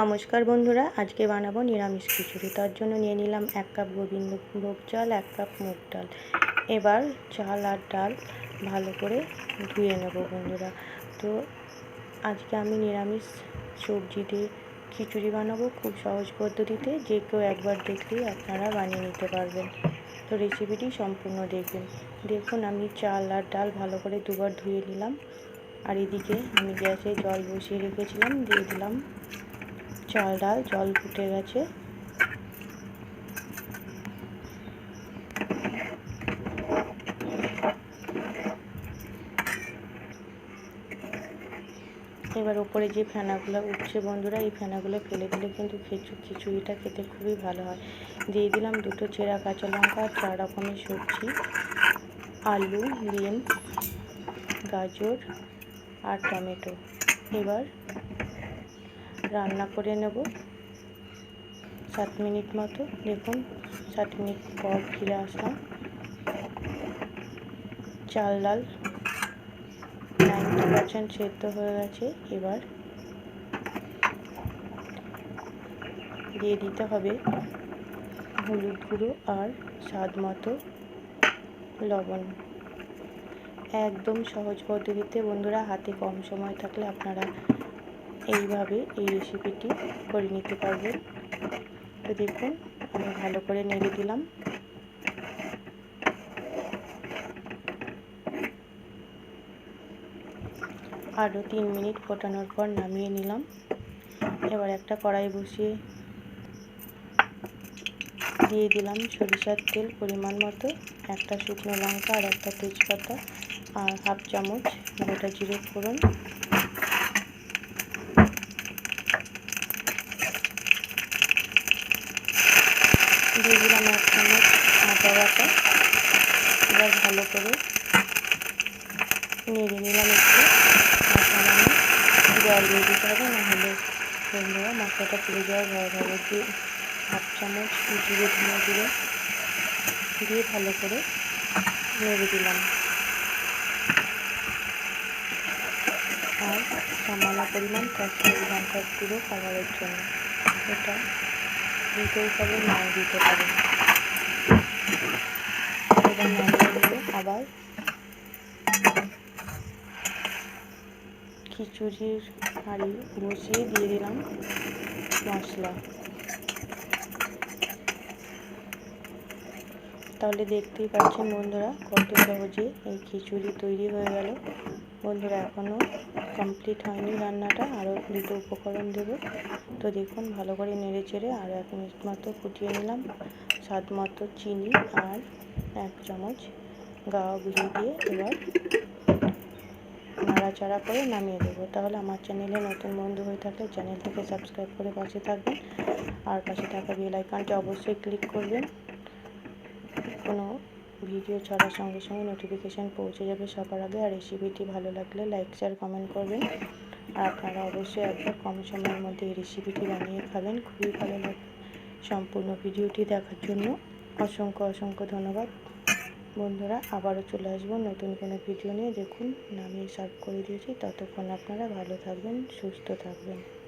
নমস্কার বন্ধুরা, আজকে বানাবো নিরামিষ খিচুড়ি। তার জন্য নিয়ে নিলাম এক কাপ গোবিন্দভোগ চাল, এক কাপ মুগ ডাল। এবার চাল আর ডাল ভালো করে ধুয়ে নেব বন্ধুরা। তো আজকে আমি নিরামিষ সবজি দিয়ে খিচুড়ি বানাবো খুব সহজ পদ্ধতিতে। যে কেউ একবার দেখলেই আপনারা বানিয়ে নিতে পারবেন। তো রেসিপিটি সম্পূর্ণ দেখবেন। দেখুন, আমি চাল আর ডাল ভালো করে দুবার ধুয়ে নিলাম। আর এদিকে আমি গ্যাসে জল বসিয়ে রেখেছিলাম, দিয়ে দিলাম চাল, ডাল, জল ফুটে গেছে। এবার ওপরে যে ফেনাগুলো উঠছে বন্ধুরা, এই ফেনাগুলো ফেলে দিলে কিন্তু খিচু খিচুড়িটা খেতে খুবই ভালো হয়। দিয়ে দিলাম দুটো চেরা কাঁচা লঙ্কা চার রকমের সবজি, আলু, বিনস, গাজর আর টমেটো। এবার রান্না করে নেব। সাত মিনিট মতো। দেখুন, সাত মিনিট পর ফিরে আসলাম। চাল ডাল নাইনটি পার্সেন্ট সেদ্ধ হয়ে গেছে। এবার দিয়ে দিতে হবে হলুদ গুঁড়ো আর স্বাদ মতো লবণ। একদম সহজ পদ্ধতিতে বন্ধুরা, হাতে কম সময় থাকলে আপনারা এইভাবে এই রেসিপিটি করে নিতে পারবেন তো দেখুন, আমি ভালো করে নেড়ে দিলাম। আরও তিন মিনিট ফোটানোর পর নামিয়ে নিলাম। এবার একটা কড়াই বসিয়ে দিয়ে দিলাম সরিষার তেল পরিমাণ মতো, একটা শুকনো লঙ্কা আর একটা তেজপাতা, আর হাফ চামচ গোটা জিরে ফোড়ন। দিয়ে দিলাম এক চামচ আদা বাটা। এবার ভালো করে নেড়ে নিলাম একটু। সামান্য জল দিয়ে দিতে হবে, নাহলে বন্ধুরা মশলাটা পুড়ে যাওয়ার ভয় ভাবে দিয়ে হাফ চামচ জিরে ধনে দিয়ে দিয়ে ভালো করে নেড়ে দিলাম। আর সামান্য পরিমাণ কাশ্মীরি লঙ্কার গুঁড়ো কালারের জন্য। এটা দিতে হিসাবে নাও দিতে দিয়ে আবার। খিচুড়ির হাঁড়ি বসিয়ে দিয়ে দিলাম মশলা। তাহলে দেখতেই পাচ্ছেন বন্ধুরা, কত সহজে এই খিচুড়ি তৈরি হয়ে গেল। বন্ধুরা এখনও কমপ্লিট হয়নি রান্নাটা। আরও দুটো উপকরণ দেবো। তো দেখুন, ভালো করে নেড়ে চেড়ে আর এক মিনিট মতো ফুটিয়ে নিলাম। স্বাদ মতো চিনি আর এক চামচ গাওয়া ঘি দিয়ে এবার নাড়াচাড়া করে নামিয়ে দেবো। তাহলে আমার চ্যানেলে নতুন বন্ধু হয়ে থাকলে চ্যানেলটিকে সাবস্ক্রাইব করে পাশে থাকবেন। আর পাশে থাকা বেল আইকনটি অবশ্যই ক্লিক করবেন। কোনো ভিডিও ছাড়ার সঙ্গে সঙ্গে নোটিফিকেশান পৌঁছে যাবে সবার আগে। আর রেসিপিটি ভালো লাগলে লাইক শেয়ার কমেন্ট করবেন। আর আপনারা অবশ্যই একবার কম সময়ের মধ্যে এই রেসিপিটি বানিয়ে খাবেন। খুবই ভালো লাগবে সম্পূর্ণ ভিডিওটি দেখার জন্য। অসংখ্য অসংখ্য ধন্যবাদ। বন্ধুরা, আবারও চলে আসব নতুন কোনো ভিডিও নিয়ে। দেখুন, নামিয়ে সার্ভ করে দিয়েছি। ততক্ষণ আপনারা ভালো থাকবেন, সুস্থ থাকবেন।